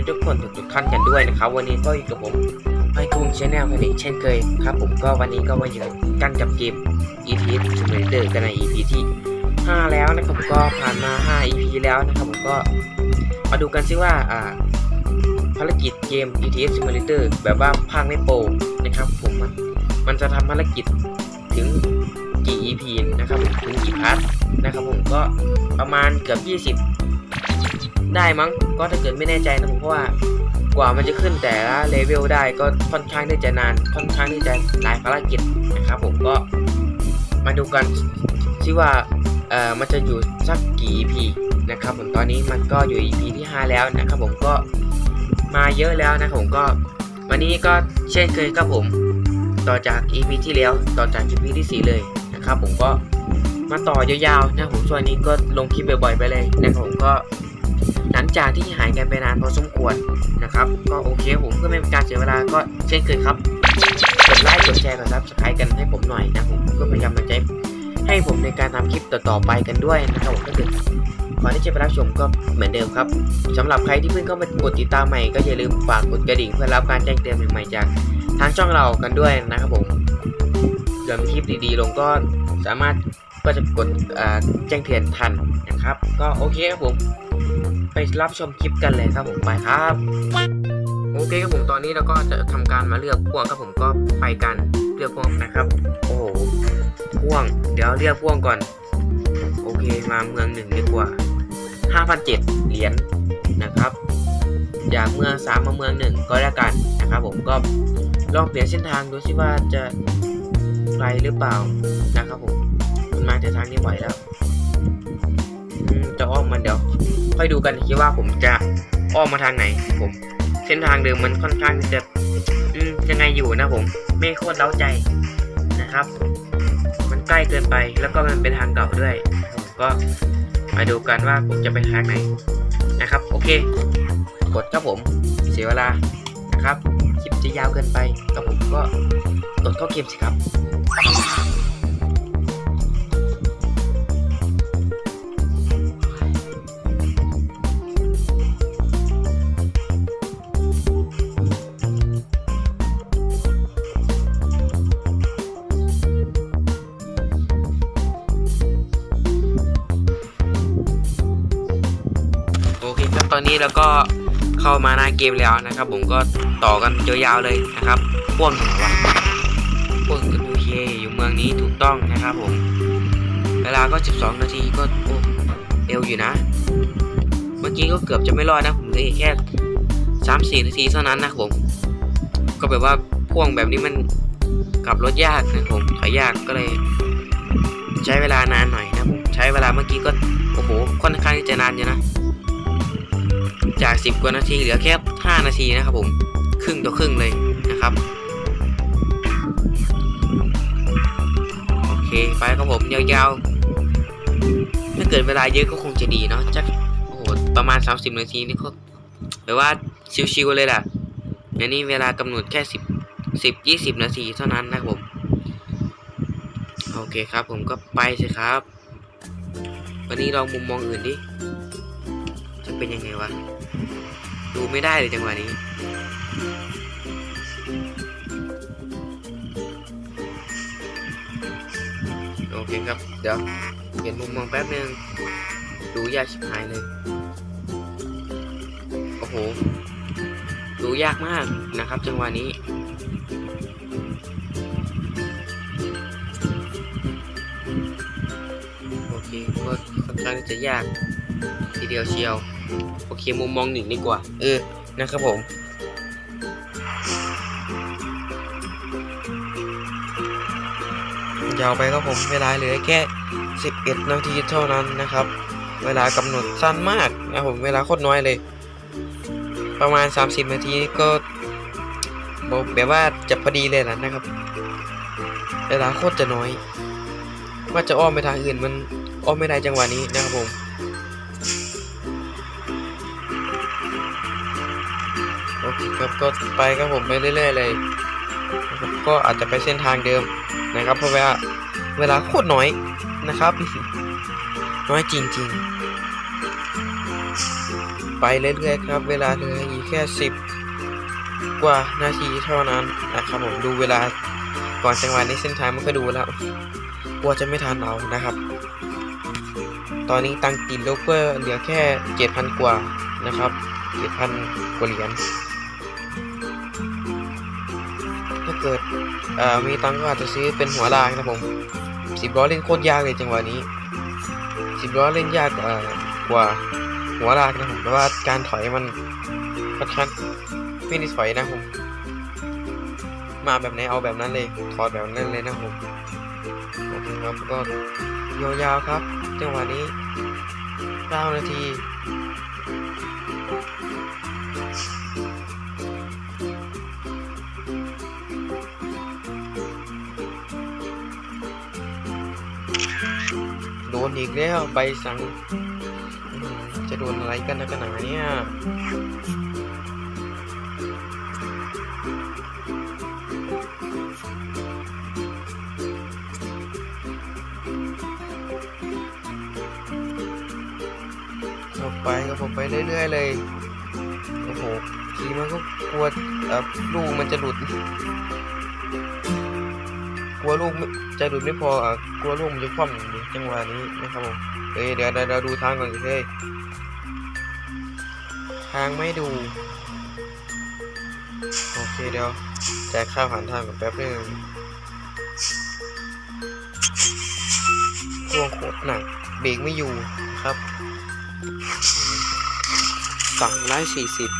ดีทุกคนทุกทุกท่านกันด้วยนะครับ วันนี้ก็อยู่กับผมไอคุงชาแนลกันอีกเช่นเคยครับ ผมก็วันนี้ก็มาอยู่กันกับเกม EP Simulator กันใน EP ที่ 5 แล้วนะครับผมก็ผ่านมา 5 EP แล้วนะครับผมก็มาดูกันซิว่าอ่าภารกิจเกม ETS Simulator แบบว่าภาคไม่โปรนะครับผมมันมันจะทำภารกิจถึงกี่ EP นะครับถึงกี่พาร์ทนะครับผมก็ประมาณเกือบ 20 ได้มั้งก็ถ้าเกิดไม่แน่ใจนะผมเพราะว่ากว่ามันจะขึ้นแต่ละเลเวลได้ก็ค่อนข้างที่จะนานค่อนข้างที่จะหลายภารกิจนะครับผมก็มาดูกันซิว่าเอ่อมันจะอยู่สักกี่ EP นะครับผมตอนนี้มันก็อยู่ EP ที่ 5 แล้วนะครับผมก็มาเยอะแล้วนะครับผมก็วันนี้ก็เช่นเคยครับผมต่อจาก EP ที่แล้วต่อจาก EP ที่ 4 เลยนะครับผมก็มาต่อยาวๆนะผมช่วงนี้ก็ลงคลิปบ่อยๆไปเลยนะครับผมก็ หลังจากที่หายกันไปนานพอสมควรนะครับ ก็โอเคผมเพื่อไม่เป็นการเสียเวลาก็เช่นเคยครับ กดไลค์กดแชร์กดซับสไครต์กันให้ผมหน่อยนะผมเพื่อเป็นกำลังใจให้ผมในการทำคลิปต่อๆไปกันด้วยนะครับผมก็คือก่อนที่จะไปรับชมก็เหมือนเดิมครับสำหรับใครที่เพิ่งเข้ามากดติดตามใหม่ก็อย่าลืมฝากกดกระดิ่งเพื่อรับการแจ้งเตือนใหม่ๆจากทางช่องเรากันด้วยนะครับผมเดี๋ยวมีคลิปดีๆ ลงก็สามารถ ก็จะกดแจ้งเตือนทันนะครับ ก็โอเคครับผม ไปรับชมคลิปกันเลยครับผมไปครับโอเคครับผมตอนนี้เราก็จะทำการมาเลือกพ่วงครับผมก็ไปกันเลือกพ่วงนะครับ โอ้โหพ่วง เดี๋ยวเลือกพ่วงก่อน โอเคมาเมืองหนึ่งดีกว่า5,007เหรียญนะครับอยากเมืองสามมาเมืองหนึ่งก็แล้วกันนะครับผมก็ลองเปลี่ยนเส้นทางดูสิว่าจะไกลหรือเปล่านะครับผม มันมาจากทางนี้ไหวแล้วจะอ้อมมันเดี๋ยว ค่อยดูกันคิดว่าผมจะอ้อมมาทางไหนผม เส้นทางเดิมมันค่อนข้างจะยังไงอยู่นะผมไม่โคตรเล้าใจนะครับ มันใกล้เกินไปแล้วก็มันเป็นทางเก่าด้วย ผมก็มาดูกันว่าผมจะไปทางไหนนะครับ โอเค กดครับผม เสียเวลานะครับคลิปจะยาวเกินไปกับผมก็กดเข้าเกมสิครับ ตอนนี้เราก็เข้ามาหน้าเกมแล้วนะครับ ผมก็ต่อกันยาวๆเลยนะครับพ่วงของวะพ่วงกันโอเคอยู่เมืองนี้ถูกต้องนะครับผม เวลาก็ 12 นาทีก็โอ้เร็วอยู่นะ เมื่อกี้ก็เกือบจะไม่รอดนะผมเหลยแค่ 3-4 นาทีเท่านั้นนะผม ก็แบบว่าพ่วงแบบนี้มันขับรถยากนะครับผมถอยยากก็เลย ใช้เวลานานหน่อยนะผมใช้เวลาเมื่อกี้ก็โอ้โหค่อนข้างที่จะนานอยู่นะ จาก 10 กว่านาทีเหลือแค่ 5 นาทีนะครับผม ครึ่งต่อครึ่งเลยนะครับ โอเค ไปครับผม ยาวๆ ถ้าเกิดเวลาเยอะก็คงจะดีเนาะจักโอ้โห ประมาณ 30 นาทีนี่ก็แปลว่าชิวๆเลยล่ะอันนี้เวลากำหนดแค่ 10 10 20 นาทีเท่านั้นนะครับผม โอเคครับผมก็ไปสิครับ วันนี้ลองมุมมองอื่นดิ เป็นยังไงวะ ดูไม่ได้เลยจังหวะนี้ โอเคครับ เดี๋ยวเปลี่ยนมุมมองแป๊บนึง ดูยากชิบหายเลย โอ้โห ดูยากมากนะครับจังหวะนี้โอเคก็ค่อนข้างจะยากทีเดียวเชียว เคมุมมองหนึ่งดีกว่า เออนะครับผมยาวไปครับผมเวลาเหลือแค่ 11 นาทีเท่านั้นนะครับ เวลากำหนดสั้นมากนะผมเวลาโคตรน้อยเลย ประมาณ 30 นาทีก็บอกแบบว่าจะพอดีเลยแหละนะครับ เวลาโคตรจะน้อย ว่าจะอ้อมไปทางอื่นมันอ้อมไม่ได้จังหวะนี้นะครับผม โอเคครับก็ไปครับผมไปเรื่อยๆเลยนะครับก็อาจจะไปเส้นทางเดิมนะครับ เพราะว่าเวลาโคตรน้อยนะครับน้อยจริงๆ ไปเรื่อยๆครับ เวลาเหลืออีกแค่สิบกว่านาทีเท่านั้นนะครับผมดูเวลาก่อนจังหวะนี้เส้นทางมันก็ดูแล้วกลัวจะไม่ทันเอานะครับ ตอนนี้ตังติดลบเพื่อเหลือแค่เจ็ดพันกว่านะครับเจ็ดพันกว่าเหรียญ เกิดมีตังค์ก็อาจจะซื้อเป็นหัวลากนะผมสิบล้อเล่นโคตรยากเลยจังหวะนี้สิบล้อเล่นยากกว่ากว่าหัวลากนะผมเพราะว่าการถอยมันค่อนข้างไม่ได้ถอยนะผมมาแบบไหนเอาแบบนั้นเลยถอดแบบนั้นเลยนะผมโอเคครับก็ยาวๆครับจังหวะนี้9นาที โดนอีกแล้วใบสั่งจะโดนอะไรกันนะกันหนาเนี่ยก็ไปก็ผมไปเรื่อยๆเลยโอ้โหทีมันก็กลัวลูกมันจะหลุด กลัวลูกไม่จะหลุดไม่พออะกลัวลูกมันจะคว่ำอยู่จังหวะนี้นะครับผมเอ้ยเดี๋ยวเดี๋ยวเดี๋ยวดูทางก่อนเฮ้ยทางไม่ดู โอเคเดี๋ยวแจกข้าวผ่านทางกับแป๊บนึงช่วงโคตรหนักเบรกไม่อยู่ครับสองร้อยสี่สิบ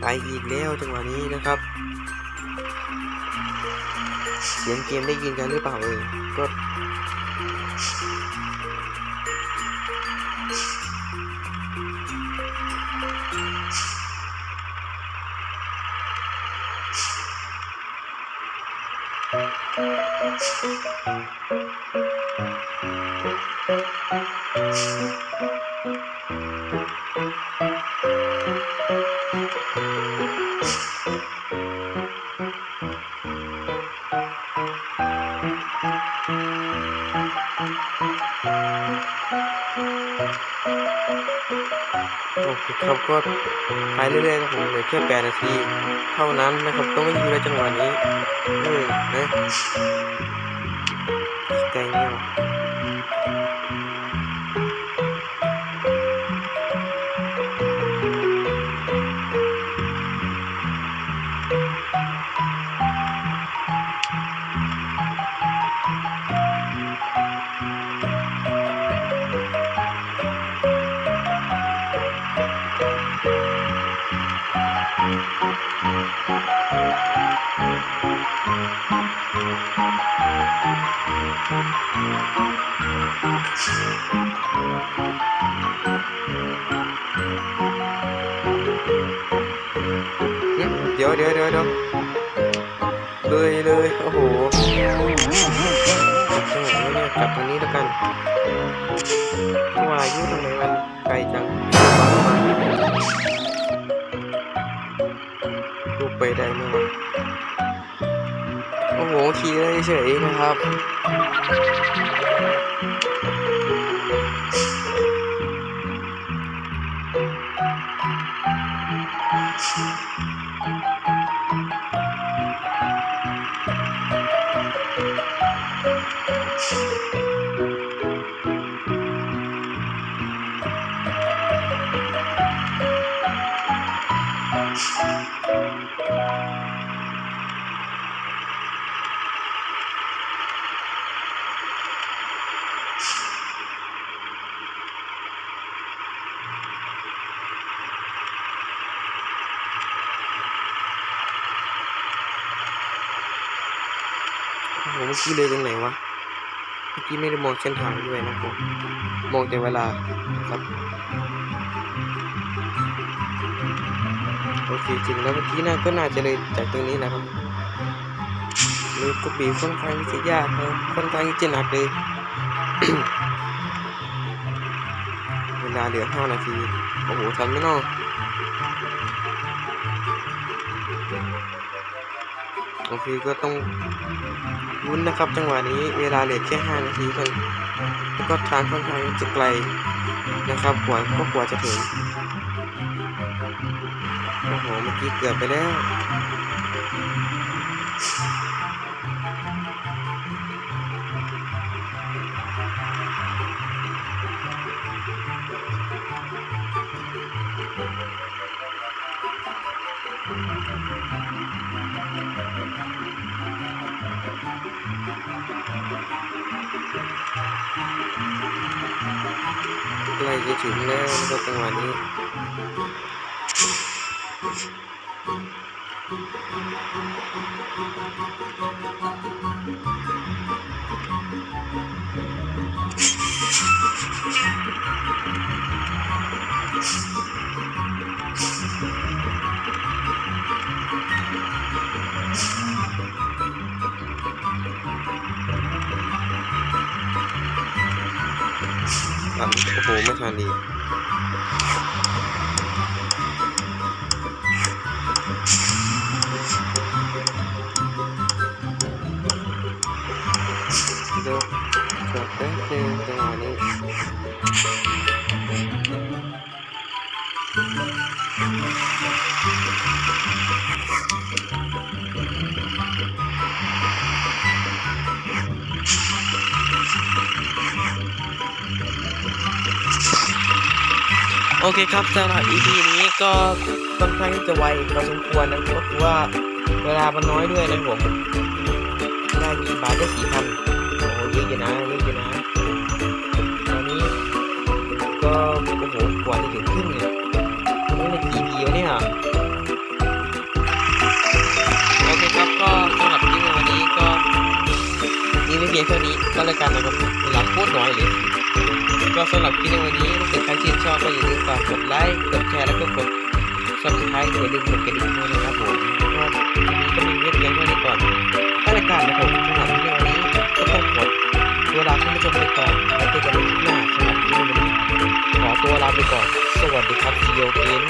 ไปอีกแล้วจังหวะนี้นะครับ เสียงเกมได้ยินกันหรือเปล่าเอ่ยก็ โอเคครับก็ไปเรื่อยๆครับผมเหลือแค่แปดนาที เท่านั้นนะครับต้องไม่ยู่ในจังหวะนี้เออนะ เดี๋ยวเดี๋ยวเดี๋ยวเดี๋ยวเลยเลยโอ้โหจับจังหวะนี้เนี่ยจับตรงนี้แล้วกันว่าอายุทำไมมันไกลจังลูกไปได้ไหมวะโอ้โหขี่ได้เฉยๆนะครับ โอ้โหเมื่อกี้เลยตรงไหนวะ เมื่อกี้ไม่ได้มองเส้นทางด้วยนะผมมองแต่เวลาครับ โอเคถึงแล้วเมื่อกี้น่าก็น่าจะเลยจากตรงนี้นะครับลยก็บีค่อนข้างที่จะยากนะค่อนข้างที่จะหนักเลย เวลาเหลือห้านาที โอ้โหทันไมเนาะโอเคก็ต้องวุ้นนะครับ จังหวะนี้เวลาเหลือแค่5นาทีเท่านั้นก็ทางค่อนข้างจะไกลนะครับกว่าก็กว่าจะถึง โอ้โหเมื่อกี้เกือบไปแล้วใกล้จะถึงแล้วนะครับจังหวะนี้ โอ้โหไม่ทันดี โอเคครับสำหรับ EP นี้ก็ค่อนข้างที่จะไวพอสมควรนะครับก็คือว่าเวลามันน้อยด้วยนะครับผมได้กี่บาทได้สี่พันโอ้เยอะอยู่นะเยอะอยู่นะตอนนี้ก็โอ้โหกว่าจะถึงครึ่งเนี่ยไม่ได้กี่พีวะเนี่ยโอเคครับก็สำหรับคลิปในวันนี้ก็มีไม่เพียงเท่านี้ก็แล้วกันนะครับเวลาโคตรน้อยเลย ก็สำหรับคลิปในวันนี้ถ้าเกิดใครชื่นชอบก็อย่าลืมฝากกดไลค์ กดแชร์แล้วก็กด subscribe อย่าลืมกดกระดิ่งด้วยนะครับผมก็ทีนี้ก็มีเพียงเท่านี้ก่อนถ้ารายการนะครับผมสำหรับคลิปในวันนี้ก็ต้องขอตัวลาท่านผู้ชมไปก่อนแล้วเจอกันในคลิปหน้าสำหรับคลิปในวันนี้ขอตัวลาไปก่อน สวัสดีครับ see you again